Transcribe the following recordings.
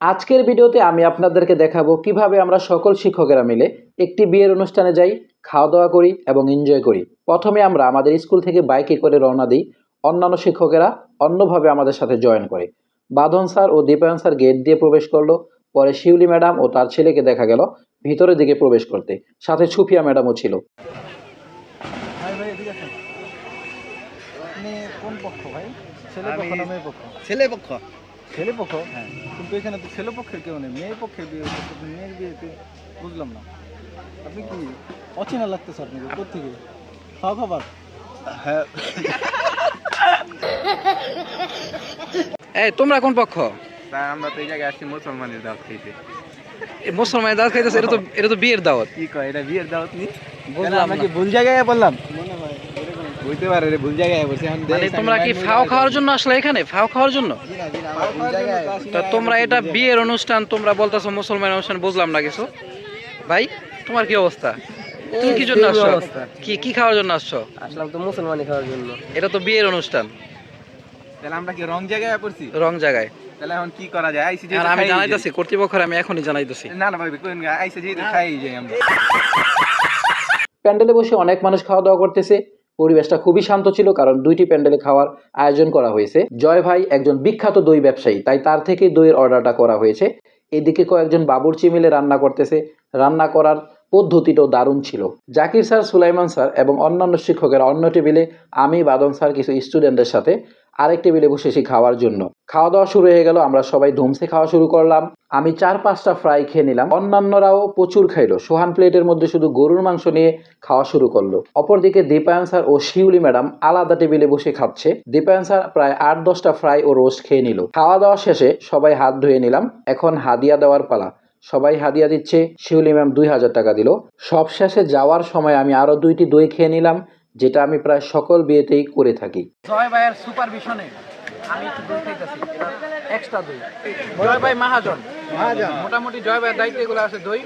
আজকের ভিডিওতে আমি আপনাদেরকে দেখাবো কীভাবে আমরা সকল শিক্ষকেরা মিলে একটি বিয়ের অনুষ্ঠানে যাই খাওয়া দাওয়া করি এবং এনজয় করি। প্রথমে আমরা আমাদের স্কুল থেকে বাইকে করে রওনা দিই। অন্যান্য শিক্ষকেরা অন্যভাবে আমাদের সাথে জয়েন করে। বাঁধন স্যার ও দীপায়ন স্যার গেট দিয়ে প্রবেশ করল। পরে শিউলি ম্যাডাম ও তার ছেলেকে দেখা গেল ভিতরের দিকে প্রবেশ করতে। সাথে সুফিয়া ম্যাডামও ছিল। ভাই ভাই এদিকে আসেন। আপনি কোন পক্ষ ভাই? ছেলে পক্ষ। ছেলে পক্ষ? হ্যাঁ। কিন্তু এখানে তো ছেলে পক্ষের কেউ নেই মেয়ে পক্ষের বিয়ে মেয়ের বিয়েতে বুঝলাম না। আপনি কি অচেনা লাগতেছে আপনাকে কোথেকে খাওয়া খাবার। হ্যাঁ। এই তোমরা কোন পক্ষ? স্যার আমরা তো এই জায়গায় আসছি মুসলমানের দাওয়াত খাইতে। মুসলমান দাওয়াত খাইতেছে এটা তো এটা তো বিয়ের দাওয়াত। কি কয় এটা বিয়ের দাওয়াত নি? বুঝলাম আমরা কি ভুল জায়গায় বললাম বুঝতে পারে রে ভুল জায়গায় বসে এখন মানে তোমরা কি ফাও খাওয়ার জন্য আসলে এখানে? ফাও খাওয়ার জন্য? তা তোমরা এটা বিয়ের অনুষ্ঠান তোমরা বলতেছো মুসলমান অনুষ্ঠান বুঝলাম না কিছু। ভাই তোমার কি অবস্থা? তুমি কি জন্য আসছো? কি কি খাওয়ার জন্য আসছো? আসলাম তো মুসলমানি খাওয়ার জন্য। এটা তো বিয়ের অনুষ্ঠান। তাহলে আমরা কি রং জায়গায় পড়ছি? রং জায়গায়। তাহলে এখন কি করা যায়? আইসি আর আমি জানাইতেছি কর্তৃপক্ষের আমি এখনই জানাইতেছি। না না ভাই কোন আইসি খাই যাই আমরা। প্যান্ডেলে বসে অনেক মানুষ খাওয়া দাওয়া করতেছে। পরিবেশটা খুবই শান্ত ছিল কারণ দুইটি প্যান্ডেলে খাওয়ার আয়োজন করা হয়েছে। জয় ভাই একজন বিখ্যাত দই ব্যবসায়ী, তাই তার থেকে দইয়ের অর্ডারটা করা হয়েছে। এদিকে কয়েকজন বাবুর্চি মিলে রান্না করতেছে। রান্না করার পদ্ধতিটাও দারুণ ছিল। জাকির স্যার, সুলাইমান স্যার এবং অন্যান্য শিক্ষকেরা অন্য টেবিলে আমি, বাদন স্যার, কিছু স্টুডেন্টদের সাথে আরেক টেবিলে বসেছি খাওয়ার জন্য। খাওয়া দাওয়া শুরু হয়ে গেল, আমরা সবাই ধুমসে খাওয়া শুরু করলাম। আমি চার পাঁচটা ফ্রাই খেয়ে নিলাম। অন্যান্যরাও প্রচুর খাইলো। সোহান প্লেটের মধ্যে শুধু গরুর মাংস নিয়ে খাওয়া শুরু করল। অপরদিকে দীপায়ন স্যার ও শিউলি ম্যাডাম আলাদা টেবিলে বসে খাচ্ছে। দীপায়ন স্যার প্রায় আট দশটা ফ্রাই ও রোস্ট খেয়ে নিল। খাওয়া দাওয়া শেষে সবাই হাত ধুয়ে নিলাম। এখন হাদিয়া দেওয়ার পালা। সবাই হাদিয়া দিচ্ছে। শিউলি ম্যাম দুই হাজার টাকা দিল। সব শেষে যাওয়ার সময় আমি আরও দুইটি দই খেয়ে নিলাম। যেটা আমি প্রায় সকল বিয়েতেই করে থাকি। জয় ভাইয়ের সুপারভিশনে আমি একটু দই খাইতেছি এক্সট্রা দই। জয় ভাই মাহাজন। মোটামুটি জয় ভাইয়ের দায়িত্ব এগুলো আছে দই।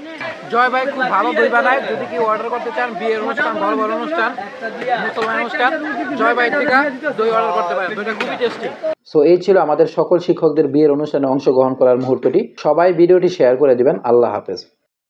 জয় ভাই খুব ভালো দই বানায় যদি কেউ অর্ডার করতে চান বিয়ের অনুষ্ঠান বড় বড় অনুষ্ঠান মুসলমান অনুষ্ঠান জয় ভাই থেকে দই অর্ডার করতে পারেন। দইটা খুবই টেস্টি সো এই ছিল আমাদের সকল শিক্ষকদের বিয়ের অনুষ্ঠানে অংশগ্রহণ করার মুহূর্তটি। সবাই ভিডিওটি শেয়ার করে দিবেন। আল্লাহ হাফেজ।